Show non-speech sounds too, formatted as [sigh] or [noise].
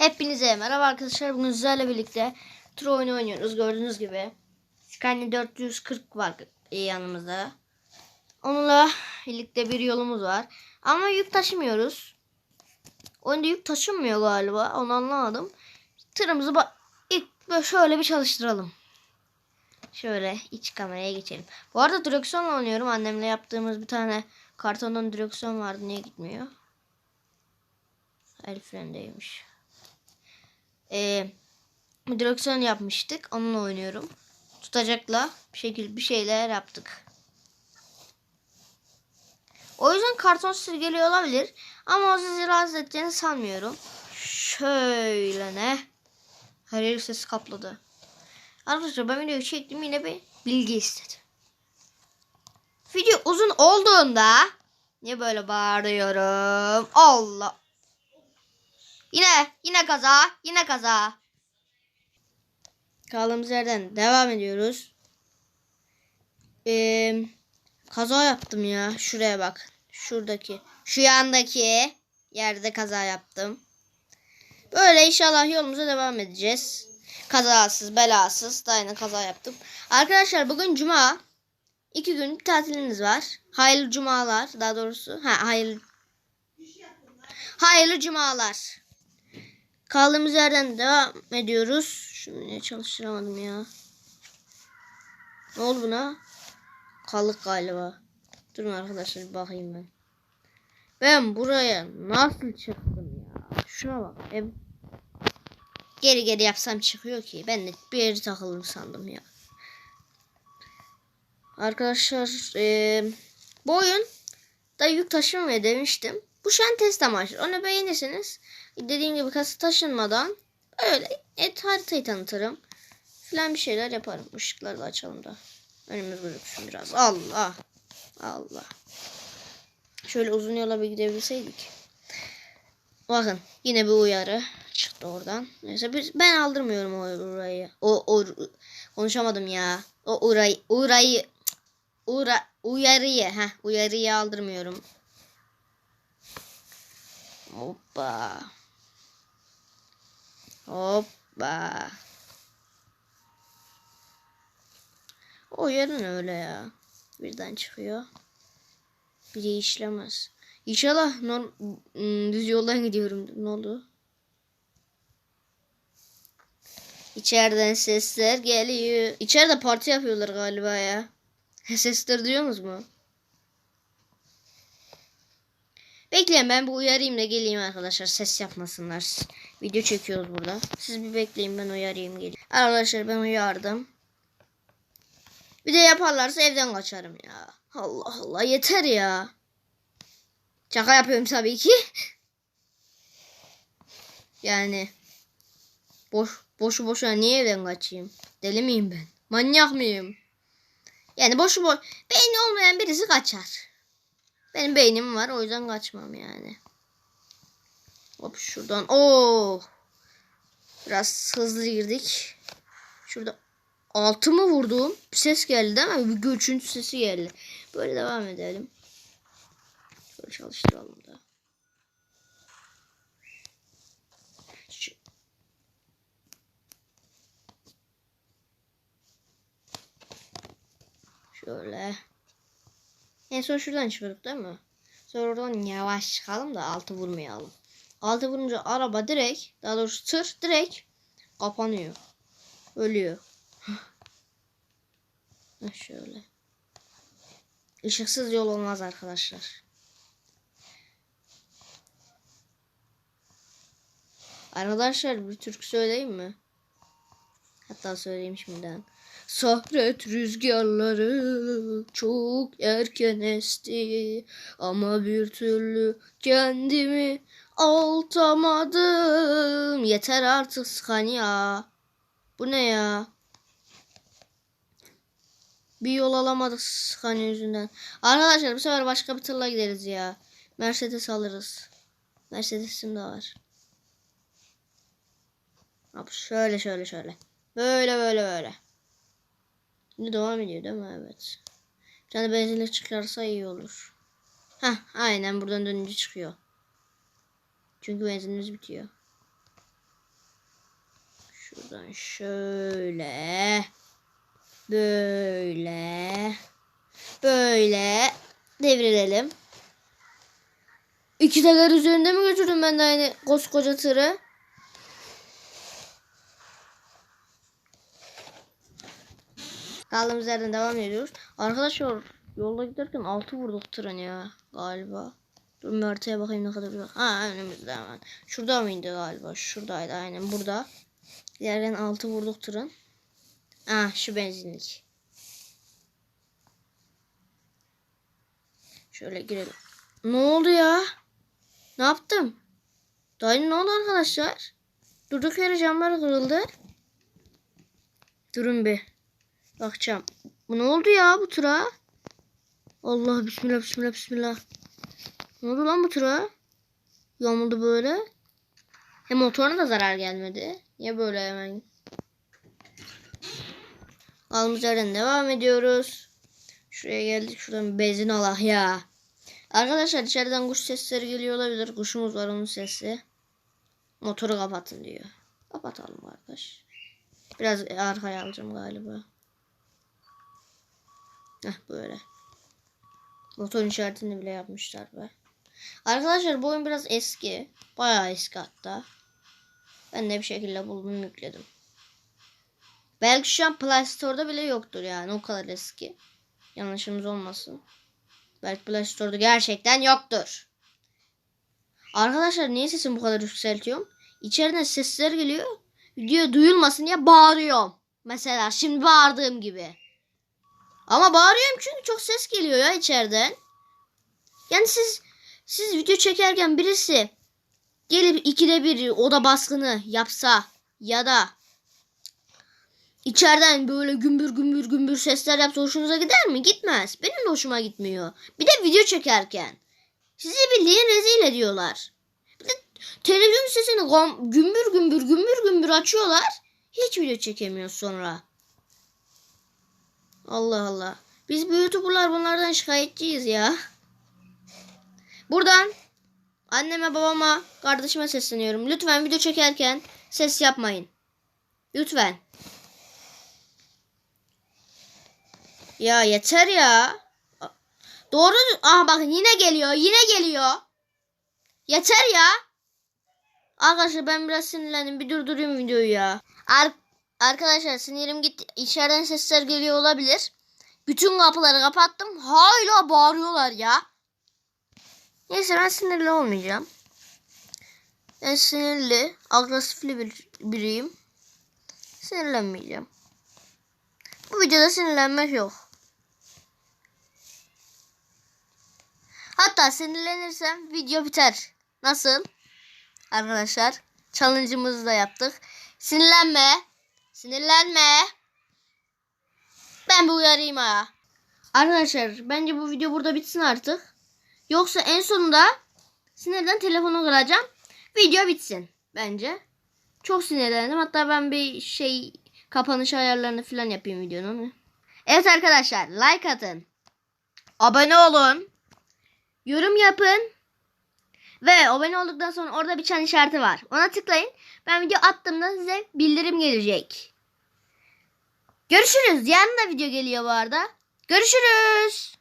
Hepinize merhaba arkadaşlar. Bugün sizlerle birlikte tur oyunu oynuyoruz. Gördüğünüz gibi. Scania 440 var yanımızda. Onunla birlikte bir yolumuz var. Ama yük taşımıyoruz. Oyunda yük taşınmıyor galiba. Onu anlamadım. Tırımızı ilk böyle şöyle bir çalıştıralım. Şöyle iç kameraya geçelim. Bu arada direksiyonla oynuyorum. Annemle yaptığımız bir tane kartondan direksiyon vardı. Niye gitmiyor? El frendeymiş. Bir direksiyon yapmıştık. Onunla oynuyorum. Tutacakla bir şekilde bir şeyler yaptık. O yüzden karton sirgeliyor olabilir. Ama o sizi rahatsız edeceğini sanmıyorum. Şöyle ne? Her yer ses kapladı. Arkadaşlar ben videoyu çektim yine bir bilgi istedim. Video uzun olduğunda niye böyle bağırıyorum? Allah. Yine yine kaza yine kaza. Kaldığımız yerden devam ediyoruz. Ee, kaza yaptım ya. Şuraya bak. Şuradaki. Şu yandaki yerde kaza yaptım. Böyle inşallah yolumuza devam edeceğiz. Kazasız belasız da aynı kaza yaptım. Arkadaşlar bugün cuma. İki gün tatiliniz var. Hayırlı cumalar daha doğrusu. Ha hayırlı. Hayırlı cumalar. Kaldığımız yerden devam ediyoruz. Niye çalıştıramadım ya. Ne oldu buna? Kalık galiba. Durun arkadaşlar bakayım ben. Ben buraya nasıl çıktım ya? Şuna bak. Ev... Geri geri yapsam çıkıyor ki. Ben de bir yere takıldım sandım ya. Arkadaşlar eee bu oyun da yük taşımıyor demiştim. Bu şu an test amaçlı. Onu beğenirseniz dediğim gibi kasa taşınmadan böyle et haritayı tanıtırım. Falan bir şeyler yaparım. Işıkları da açalım da. Önümüz gözüksün biraz. Allah. Allah. Şöyle uzun yola bir gidebilseydik. Bakın yine bir uyarı çıktı oradan. Neyse biz, ben aldırmıyorum o orayı. O, o konuşamadım ya. O orayı orayı ura, uyarıyı ha uyarıyı aldırmıyorum. Hoppa. Hoppa. O yarın öyle ya. Birden çıkıyor. Biri işlemez. İnşallah ım, düz yoldan gidiyorum. Ne oldu? İçeriden sesler geliyor. İçeride parti yapıyorlar galiba ya. [laughs] Sesleri duyuyorsunuz mu? Bekleyin ben bir uyarayım da geleyim arkadaşlar. Ses yapmasınlar. Video çekiyoruz burada. Siz bir bekleyin ben uyarayım geleyim. Arkadaşlar ben uyardım. Bir de yaparlarsa evden kaçarım ya. Allah Allah yeter ya. Şaka yapıyorum tabii ki. Yani boş boşu boşuna niye evden kaçayım? Deli miyim ben? Manyak mıyım? Yani boşu boş beyni olmayan birisi kaçar. Benim beynim var o yüzden kaçmam yani. Hop şuradan. Oo. Biraz hızlı girdik. Şurada altı mı vurdum? Bir ses geldi değil mi? Bir göçüntü sesi geldi. Böyle devam edelim. Şöyle çalıştıralım da. Şöyle. En son şuradan çıkıyorduk değil mi? Sonra oradan yavaş çıkalım da altı vurmayalım. Altı vurunca araba direkt, daha doğrusu tır direkt kapanıyor. Ölüyor. [laughs] Şöyle. Işıksız yol olmaz arkadaşlar. Arkadaşlar bir türkü söyleyeyim mi? Hatta söyleyeyim şimdiden. Sahret rüzgarları çok erken esti ama bir türlü kendimi altamadım. Yeter artık Scania. Bu ne ya? Bir yol alamadık Scania yüzünden. Arkadaşlar bu sefer başka bir tırla gideriz ya. Mercedes alırız. Mercedes'im de var. Şöyle şöyle şöyle. Böyle böyle böyle. Şimdi devam ediyor değil mi? Evet. Bir tane benzinlik çıkarsa iyi olur. Heh aynen buradan dönünce çıkıyor. Çünkü benzinimiz bitiyor. şuradan şöyle böyle böyle devirelim. İki teker üzerinde mi götürdüm ben de aynı koskoca tırı? Kaldığımız yerden devam ediyoruz. Arkadaşlar yolda giderken altı vurduk tren ya galiba. Dur haritaya bakayım ne kadar uzak. Ha önümüzde hemen. Şurada mıydı galiba? Şuradaydı aynen burada. Giderken altı vurduk tren. Ah şu benzinlik. Şöyle girelim. Ne oldu ya? Ne yaptım? Dayı ne oldu arkadaşlar? Durduk yere camlar kırıldı. Durun bir. Bakacağım. Bu ne oldu ya bu tura? Allah bismillah bismillah bismillah. Ne oldu lan bu tura? Yamuldu böyle. Hem motoruna da zarar gelmedi. Niye böyle hemen? Aldığımız yerden devam ediyoruz. Şuraya geldik. Şuradan benzin Allah ya. Arkadaşlar içeriden kuş sesleri geliyor olabilir. Kuşumuz var onun sesi. Motoru kapatın diyor. Kapatalım arkadaş. Biraz arkaya alacağım galiba. Heh böyle. Motorun işaretini bile yapmışlar be. Arkadaşlar bu oyun biraz eski. Bayağı eski hatta. Ben de bir şekilde buldum yükledim. Belki şu an Play Store'da bile yoktur yani o kadar eski. Yanlışımız olmasın. Belki Play Store'da gerçekten yoktur. Arkadaşlar niye sesimi bu kadar yükseltiyorum? İçeriden sesler geliyor. Video duyulmasın diye bağırıyorum. Mesela şimdi bağırdığım gibi. Ama bağırıyorum çünkü çok ses geliyor ya içeriden. Yani siz siz video çekerken birisi gelip ikide bir oda baskını yapsa ya da içeriden böyle gümbür gümbür gümbür sesler yapsa hoşunuza gider mi? Gitmez. Benim de hoşuma gitmiyor. Bir de video çekerken. Sizi bildiğin rezil ediyorlar. Bir de televizyon sesini gümbür gümbür gümbür gümbür açıyorlar. Hiç video çekemiyoruz sonra. Allah Allah. Biz bu YouTuber'lar bunlardan şikayetçiyiz ya. Buradan anneme, babama, kardeşime sesleniyorum. Lütfen video çekerken ses yapmayın. Lütfen. Ya yeter ya. Doğru. Aha bakın yine geliyor. Yine geliyor. Yeter ya. Arkadaşlar ben biraz sinirlendim. Bir durdurayım videoyu ya. Ar- Arkadaşlar sinirim gitti. İçeriden sesler geliyor olabilir. Bütün kapıları kapattım. Hala bağırıyorlar ya. Neyse ben sinirli olmayacağım. Ben sinirli, agresifli bir biriyim. Sinirlenmeyeceğim. Bu videoda sinirlenmek yok. Hatta sinirlenirsem video biter. Nasıl? Arkadaşlar challenge'ımızı da yaptık. Sinirlenme. Sinirlenme. Ben bu uyarayım ha. Arkadaşlar bence bu video burada bitsin artık. Yoksa en sonunda sinirden telefonu kıracağım. Video bitsin bence. Çok sinirlendim. Hatta ben bir şey kapanış ayarlarını falan yapayım videonun. Evet arkadaşlar like atın. Abone olun. Yorum yapın. Ve abone olduktan sonra orada bir çan işareti var. Ona tıklayın. Ben video attığımda size bildirim gelecek. Görüşürüz. Yarın da video geliyor bu arada. Görüşürüz.